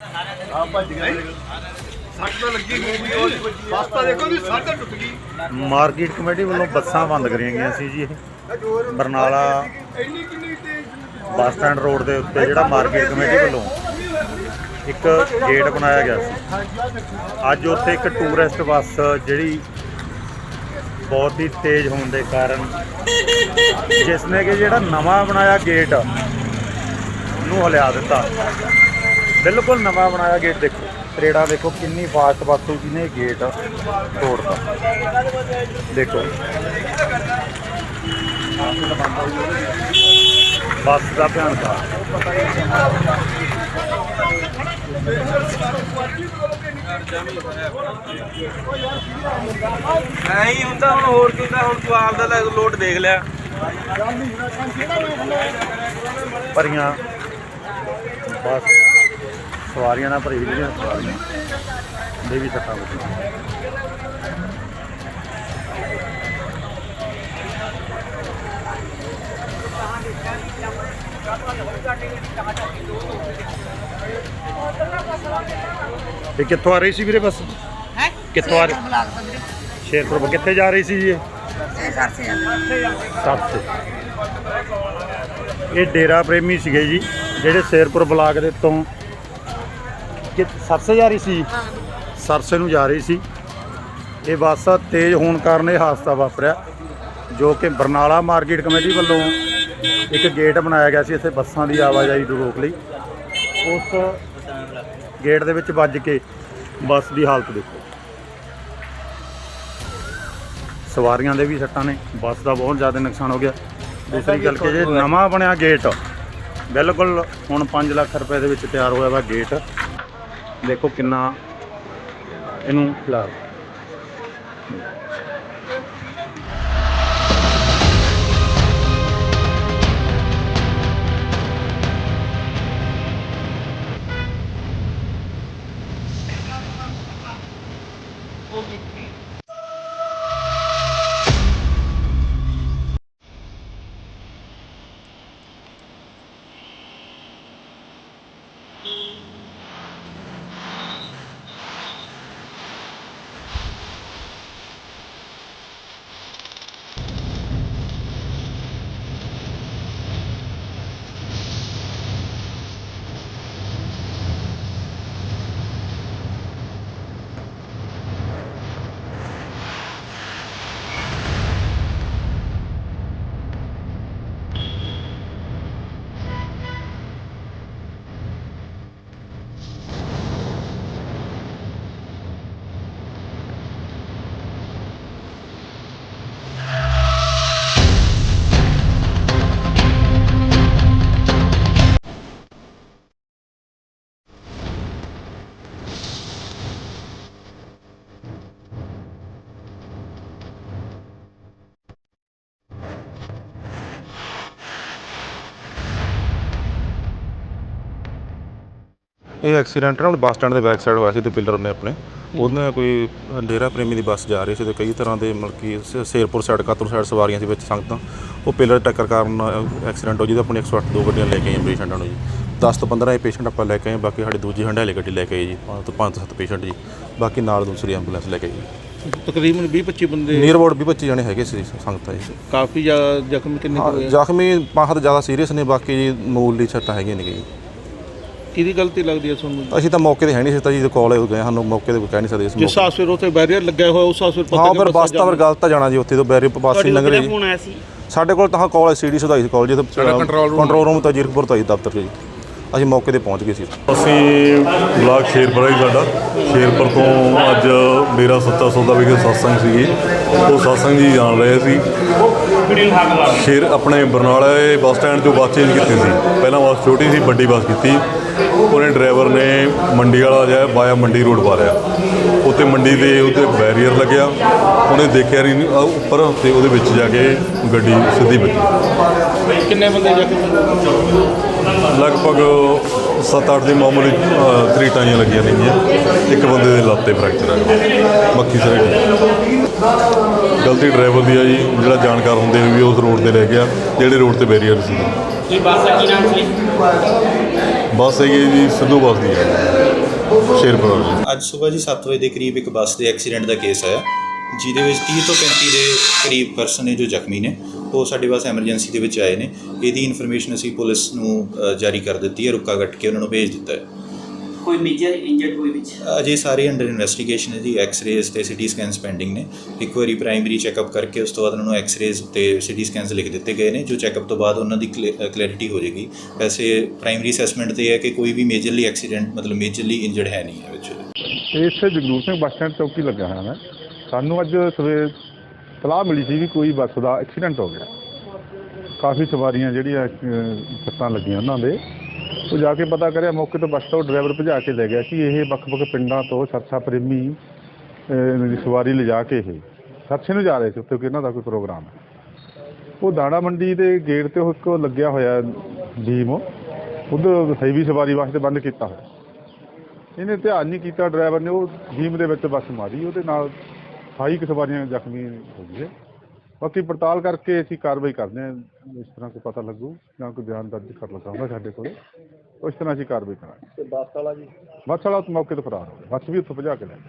ਆ ਭੱਜ ਗਏ ਸੱਟ ਤਾਂ ਲੱਗੀ ਹੋਊਗੀ ਉਹ ਬਸਤਾ ਦੇਖੋ ਵੀ ਸੱਟ ਤਾਂ ਟੁੱਟ ਗਈ। ਮਾਰਕੀਟ ਕਮੇਟੀ ਵੱਲੋਂ ਬੱਸਾਂ ਬੰਦ ਕਰੀਆਂ ਗਈਆਂ ਸੀ ਜੀ ਇਹ। ਬਰਨਾਲਾ ਇੰਨੀ ਕਿੰਨੀ ਤੇਜ਼ ਬੱਸ ਸਟੈਂਡ ਰੋਡ ਦੇ ਉੱਤੇ ਜਿਹੜਾ ਮਾਰਕੀਟ ਕਮੇਟੀ ਵੱਲੋਂ ਇੱਕ ਗੇਟ ਬਣਾਇਆ ਗਿਆ ਸੀ। ਅੱਜ ਉੱਥੇ ਇੱਕ ਟੂਰਿਸਟ ਬੱਸ ਜਿਹੜੀ ਬਹੁਤ ਹੀ ਤੇਜ਼ ਹੋਣ ਦੇ ਕਾਰਨ ਜਿਸ ਨੇ ਕਿ ਜਿਹੜਾ ਨਵਾਂ ਬਣਾਇਆ ਗੇਟ ਨੂੰ ਹਲਿਆ ਦਿੱਤਾ। ਬਿਲਕੁਲ ਨਵਾਂ ਬਣਾਇਆ ਗੇਟ ਦੇਖੋ। ਤਰੇੜਾ ਦੇਖੋ ਕਿੰਨੀ ਫਾਸਟ ਬੱਸ ਹੋਈ ਜਿਹਨੇ ਗੇਟ ਤੋੜਤਾ। ਦੇਖੋ। ਬੱਸ ਦਾ ਧਿਆਨ ਦਾ ਨਹੀਂ ਹੁੰਦਾ ਹੁਣ ਹੋਰ ਕੀ ਹੁੰਦਾ ਹੁਣ ਤੂੰ ਆਪ ਦਾ ਲੋਟ ਦੇਖ ਲਿਆ। ਭਰੀਆਂ। ਬੱਸ। ਸਵਾਰੀਆਂ ਨਾਲ ਭਰੀ ਜਿਹੜੀਆਂ ਸਵਾਰੀਆਂ। ਦੇ ਵੀ ਸੱਟਾਂ ਵੱਜੀਆਂ ਇਹ ਕਿੱਥੋਂ ਆ ਰਹੀ ਸੀ ਵੀਰੇ ਬੱਸ? ਹੈ? ਕਿੱਥੋਂ ਆ ਰਹੀ? ਬਲਾਕ ਤੋਂ ਸ਼ੇਰਪੁਰ ਕਿੱਥੇ ਜਾ ਰਹੀ ਸੀ ਜੀ ਇਹ? ਸੱਤ ਇਹ ਡੇਰਾ ਪ੍ਰੇਮੀ ਸੀਗੇ ਜੀ ਜਿਹੜੇ ਸ਼ੇਰਪੁਰ ਬਲਾਕ ਦੇ ਤੋਂ ਕਿ ਸਰਸੇ ਜਾ ਰਹੀ ਸੀ? ਸਰਸੇ ਨੂੰ ਜਾ ਰਹੀ ਸੀ। ਇਹ ਬੱਸ ਤੇਜ਼ ਹੋਣ ਕਾਰਨ ਇਹ ਹਾਦਸਾ ਵਾਪਰਿਆ, ਜੋ ਕਿ ਬਰਨਾਲਾ ਮਾਰਕੀਟ ਕਮੇਟੀ ਵੱਲੋਂ ਇੱਕ ਗੇਟ ਬਣਾਇਆ ਗਿਆ ਸੀ, ਇੱਥੇ ਬੱਸਾਂ ਦੀ ਆਵਾਜਾਈ ਨੂੰ ਰੋਕ ਲਈ। ਉਸ ਗੇਟ ਦੇ ਵਿੱਚ ਵੱਜ ਕੇ ਬੱਸ ਦੀ ਹਾਲਤ ਦੇਖੋ। ਸਵਾਰੀਆਂ ਦੇ ਵੀ ਸੱਟਾਂ ਨੇ, ਬੱਸ ਦਾ ਬਹੁਤ ਜ਼ਿਆਦਾ ਨੁਕਸਾਨ ਹੋ ਗਿਆ। ਦੂਸਰੀ ਗੱਲ ਕਿ ਜੇ ਨਵਾਂ ਬਣਿਆ ਗੇਟ, ਬਿਲਕੁਲ ਹੁਣ 5 ਲੱਖ ਰੁਪਏ ਦੇ ਵਿੱਚ ਤਿਆਰ ਹੋਇਆ ਵਾ ਗੇਟ ਦੇਖੋ ਕਿੰਨਾ ਇਹਨੂੰ ਖਿਲਾਰ ਇਹ ਐਕਸੀਡੈਂਟ ਨਾ ਬੱਸ ਸਟੈਂਡ ਦੇ ਬੈਕ ਸਾਈਡ ਹੋਇਆ ਸੀ ਤੇ ਪਿੱਲਰ ਨੇ ਆਪਣੇ। ਉਹਦੇ ਨਾਲ ਕੋਈ ਡੇਰਾ ਪ੍ਰੇਮੀ ਦੀ ਬੱਸ ਜਾ ਰਹੀ ਸੀ ਤੇ ਕਈ ਤਰ੍ਹਾਂ ਦੇ ਮਤਲਬ ਕਿ ਸ਼ੇਰਪੁਰ ਸਾਈਡ ਕਾਤੂਰ ਸਾਈਡ ਸਵਾਰੀਆਂ ਸੀ ਵਿੱਚ ਸੰਗਤਾਂ। ਉਹ ਪਿੱਲਰ ਟੱਕਰ ਕਾਰਨ ਐਕਸੀਡੈਂਟ ਹੋ ਜਿਹਦਾ ਆਪਣੇ 108 ਦੋ ਗੱਡੀਆਂ ਲੈ ਕੇ ਆਏ ਪੇਸ਼ੈਂਟਾਂ ਨੂੰ ਜੀ। 10 ਤੋਂ 15 ਇਹ ਪੇਸ਼ੈਂਟ ਆਪਾਂ ਲੈ ਕੇ ਆਏ ਬਾਕੀ ਸਾਡੀ ਦੂਜੀ ਹੰਡਾਲੇ ਗੱਡੀ ਲੈ ਕੇ ਆਏ ਜੀ ਪੰਜ ਤੋਂ 5 ਤੋਂ 7 ਪੇਸ਼ੈਂਟ ਜੀ। ਬਾਕੀ ਨਾਲ ਦੂਸਰੀ ਐਂਬੂਲੈਂਸ ਲੈ ਕੇ ਆਏ ਤਕਰੀਬਨ 20-25 ਬੰਦੇ ਨੀਅਰ ਅਬਾਊਟ 20 25 ਜਣੇ ਹੈਗੇ ਸੀ ਸੰਗਤਾਂ ਜੀ। ਕਾਫੀ ਜ਼ਿਆਦਾ ਜ਼ਖਮ ਕਿੰਨੇ ਹੋਏ? ਜ਼ਖਮੀ ਪਾਹਤ ਜ਼ਿਆਦਾ ਸੀਰੀਅਸ ਨੇ ਬਾਕੀ ਜੀ ਮਾਮੂਲੀ ਸੱਟਾਂ ਹੈਗੀਆਂ ਨੇ ਜੀ। ਕਿਹਦੀ ਗਲਤੀ ਲੱਗਦੀ ਹੈ ਤੁਹਾਨੂੰ? ਅਸੀਂ ਤਾਂ ਮੌਕੇ ਤੇ ਹੈ ਨਹੀਂ ਸੀ ਤਾਂ ਜੀ ਕਾਲ ਹੋ ਗਏ ਸਾਨੂੰ ਮੌਕੇ ਤੇ ਕਹਿ ਨਹੀਂ ਸਕਦੇ ਸੀ ਜਿਸ ਹਿਸਾਬ ਸਿਰ ਉੱਥੇ ਬੈਰੀਅਰ ਲੱਗਿਆ ਹੋਇਆ ਉਸ ਹਿਸਾਬ ਸਿਰ ਹਾਂ ਫਿਰ ਬੱਸਾਂ ਬੱਸ ਤਾਂ ਫਿਰ ਗਲਤ ਤਾਂ ਜਾਣਾ ਜੀ ਉੱਥੇ ਤੋਂ ਬੈਰੀ ਪਾਸ ਹੀ ਲੰਘ ਰਹੀ। ਜੀ ਫੋਨ ਆਇਆ ਸੀ? ਸਾਡੇ ਕੋਲ ਤਾਂ ਕਾਲ ਸੀਡੀ ਸੁਧਾਈ ਸੀ ਕਾਲ ਜੀ ਤੇ ਕੰਟਰੋਲ ਰੂਮ ਕੰਟਰੋਲ ਰੂਮ ਤਾਂ ਜੀਰਕਪੁਰ ਤੋਂ ਜੀ ਦਫ਼ਤਰ 'ਚ ਜੀ। ਅਸੀਂ ਮੌਕੇ ਤੇ ਪਹੁੰਚ ਗਏ ਸੀ। ਅਸੀਂ ਬਲਾਕ ਸ਼ੇਰਪੁਰ ਹੈ ਸਾਡਾ। ਸ਼ੇਰਪੁਰ ਤੋਂ ਅੱਜ ਮੇਰਾ ਸੱਚਾ ਸੌਦਾ ਵਿਖੇ ਸਤਸੰਗ ਸੀਗੀ। ਉਹ ਸਤਸੰਗ ਜੀ ਜਾਣ ਰਹੇ ਸੀ। ਸ਼ੇਰ ਆਪਣੇ ਬਰਨਾਲਾ ਬੱਸ ਸਟੈਂਡ ਤੋਂ ਬੱਸ ਚੇਂਜ ਕੀਤੀ ਸੀ। ਪਹਿਲਾਂ ਬੱਸ ਛੋਟੀ ਸੀ ਵੱਡੀ ਬੱਸ ਕੀਤੀ। ਉਹਨੇ ਡਰਾਈਵਰ ਨੇ ਮੰਡੀ ਵਾਲਾ ਜਿਹਾ ਵਾਇਆ ਮੰਡੀ ਰੋਡ ਪਾ ਲਿਆ ਉੱਤੇ ਮੰਡੀ ਦੇ ਉੱਤੇ ਬੈਰੀਅਰ ਲੱਗਿਆ। ਉਹਨੇ ਦੇਖਿਆ ਨਹੀਂ ਅਹ ਉੱਪਰ ਤੇ ਉਹਦੇ ਵਿੱਚ ਜਾ ਕੇ ਗੱਡੀ ਸਿੱਧੀ ਵੱਜੀ। ਕਿੰਨੇ ਬੰਦੇ ਜ਼ਖਮੀ ਲਗਭਗ 7-8 ਦੀ ਮਾਮੂਲੀ ਅ, ਤਰੀਟਾਂ ਲੱਗੀਆਂ ਨੇਗੀਆਂ। ਇੱਕ ਬੰਦੇ ਦੇ ਲੱਤ ਤੇ ਫ੍ਰੈਕਚਰ ਹੈ ਮੱਖੀ ਸਾਰੇ ਗਲਤੀ ਡਰਾਈਵਰ ਦੀ ਆ ਜੀ। ਜਿਹੜਾ ਜਾਣਕਾਰ ਹੁੰਦੇ ਹੋਏ ਵੀ ਉਸ ਰੋਡ ਤੇ ਲੈ ਗਿਆ। ਜਿਹੜੇ ਰੋਡ ਤੇ ਬੈਰੀਅਰ ਸੀ। ਇਹ ਬੱਸ ਦਾ ਕੀ ਨਾਮ ਸੀ? ਬੱਸ ਹੈਗੀ ਜੀ ਸਿੱਧੂ ਬੱਸ ਦੀ ਹੈ ਸ਼ੇਰਪੁਰ ਜੀ ਅੱਜ ਸਵੇਰ ਜੀ 7 ਵਜੇ ਦੇ ਕਰੀਬ ਇੱਕ ਬੱਸ ਦੇ ਐਕਸੀਡੈਂਟ ਦਾ ਕੇਸ ਆਇਆ। ਜਿਹਦੇ ਵਿੱਚ 30 ਤੋਂ 35 ਦੇ ਕਰੀਬ ਪਰਸਨ ਨੇ ਜੋ ਜ਼ਖਮੀ ਨੇ। ਉਹ ਸਾਡੇ ਪਾਸ ਐਮਰਜੈਂਸੀ ਦੇ ਵਿੱਚ ਆਏ ਨੇ। ਇਹਦੀ ਇਨਫੋਰਮੇਸ਼ਨ ਅਸੀਂ ਪੁਲਿਸ ਨੂੰ ਜਾਰੀ ਕਰ ਦਿੱਤੀ ਹੈ ਰੁੱਕਾ ਕੱਟ ਕੇ ਉਹਨਾਂ ਨੂੰ ਭੇਜ ਦਿੱਤਾ ਹੈ। ਕੋਈ ਮੇਜਰ ਇੰਜਰਡ ਕੋਈ ਵਿੱਚ? ਅਜੇ ਸਾਰੇ ਅੰਡਰ ਇਨਵੈਸਟੀਗੇਸ਼ਨ ਹੈ ਜੀ ਐਕਸ-ਰੇਜ਼ ਤੇ ਸਿਟੀ ਸਕੈਨਸ ਪੈਂਡਿੰਗ ਨੇ। ਇੱਕ ਵਾਰੀ ਪ੍ਰਾਇਮਰੀ ਚੈੱਕਅਪ ਕਰਕੇ ਉਸ ਤੋਂ ਬਾਅਦ ਉਹਨਾਂ ਨੂੰ ਐਕਸ-ਰੇਜ਼ ਤੇ ਸਿਟੀ ਸਕੈਨਸ ਲਿਖ ਦਿੱਤੇ ਗਏ ਨੇ ਜੋ ਚੈੱਕਅਪ ਤੋਂ ਬਾਅਦ ਉਹਨਾਂ ਦੀ ਕਲੈਰਿਟੀ ਹੋ ਜਾਏਗੀ। ਵੈਸੇ ਪ੍ਰਾਇਮਰੀ ਅਸੈਸਮੈਂਟ ਤੇ ਹੈ ਕਿ ਕੋਈ ਵੀ ਮੇਜਰਲੀ ਐਕਸੀਡੈਂਟ ਮਤਲਬ ਮੇਜਰਲੀ ਇੰਜਰਡ ਹੈ ਨਹੀਂ ਹੈ ਵਿੱਚ। ਇੱਥੇ ਜਗਰੂਪ ਸਿੰਘ ਬੱਸ ਸਟੈਂਡ ਚੌਕੀ ਲੱਗਿਆ ਹੋਇਆ ਮੈਂ ਸਾਨੂੰ ਅੱਜ ਸਵੇਰ ਸਲਾਹ ਮਿਲੀ ਸੀ ਵੀ ਕੋਈ ਬੱਸ ਦਾ ਐਕਸੀਡੈਂਟ ਹੋ ਗਿਆ। ਕਾਫੀ ਸਵਾਰੀਆਂ ਜਿਹੜੀਆਂ ਅਹ, ਸੱਟਾਂ ਲੱਗੀਆਂ ਉਹਨਾਂ ਦੇ। ਉਹ ਜਾ ਕੇ ਪਤਾ ਕਰਿਆ ਮੌਕੇ ਤੋਂ ਬੱਸ ਤੋਂ ਡਰਾਈਵਰ ਭਜਾ ਕੇ ਲੈ ਗਿਆ ਕਿ ਇਹ ਵੱਖ-ਵੱਖ ਪਿੰਡਾਂ ਤੋਂ ਸਰਸਾ ਪ੍ਰੇਮੀ ਅਹ, ਸਵਾਰੀ ਲਿਜਾ ਕੇ ਇਹ ਸਰਸੇ ਨੂੰ ਜਾ ਰਹੇ ਸੀ ਉੱਥੇ ਕੋਈ ਇਹਨਾਂ ਦਾ ਕੋਈ ਪ੍ਰੋਗਰਾਮ ਹੈ। ਉਹ ਦਾਣਾ ਮੰਡੀ ਦੇ ਗੇਟ ਤੇ ਉਹ ਇੱਕ ਲੱਗਿਆ ਹੋਇਆ ਬੀਮ ਉਧਰ ਹੈਵੀ ਸਵਾਰੀ ਵਾਸਤੇ ਬੰਦ ਕੀਤਾ ਹੋਇਆ। ਇਹਨੇ ਧਿਆਨ ਨਹੀਂ ਕੀਤਾ ਡਰਾਈਵਰ ਨੇ ਉਹ ਜੀਮ ਦੇ ਵਿੱਚ ਬੱਸ ਮਾਰੀ ਉਹਦੇ ਨਾਲ 28 ਕੁ ਸਵਾਰੀਆਂ ਜ਼ਖਮੀ ਹੋ ਗਈਆਂ ਬਾਕੀ ਪੜਤਾਲ ਕਰਕੇ ਅਸੀਂ ਕਾਰਵਾਈ ਕਰਦੇ ਹਾਂ। ਇਸ ਤਰ੍ਹਾਂ ਕੋਈ ਪਤਾ ਲੱਗੂ ਜਾਂ ਕੋਈ ਬਿਆਨ ਦਰਜ ਕਰ ਲਗਾਉਂਦਾ ਸਾਡੇ ਕੋਲ ਉਸ ਤਰ੍ਹਾਂ ਅਸੀਂ ਕਾਰਵਾਈ ਕਰਾਂਗੇ। ਤੇ ਬੱਸ ਵਾਲਾ ਜੀ? ਬੱਸ ਵਾਲਾ ਉਸ ਮੌਕੇ ਤੋਂ ਫਰਾਰ ਹੋ ਗਿਆ। ਬੱਸ ਵੀ ਉੱਥੋਂ ਭਜਾ ਕੇ ਲੈ ਗਿਆ।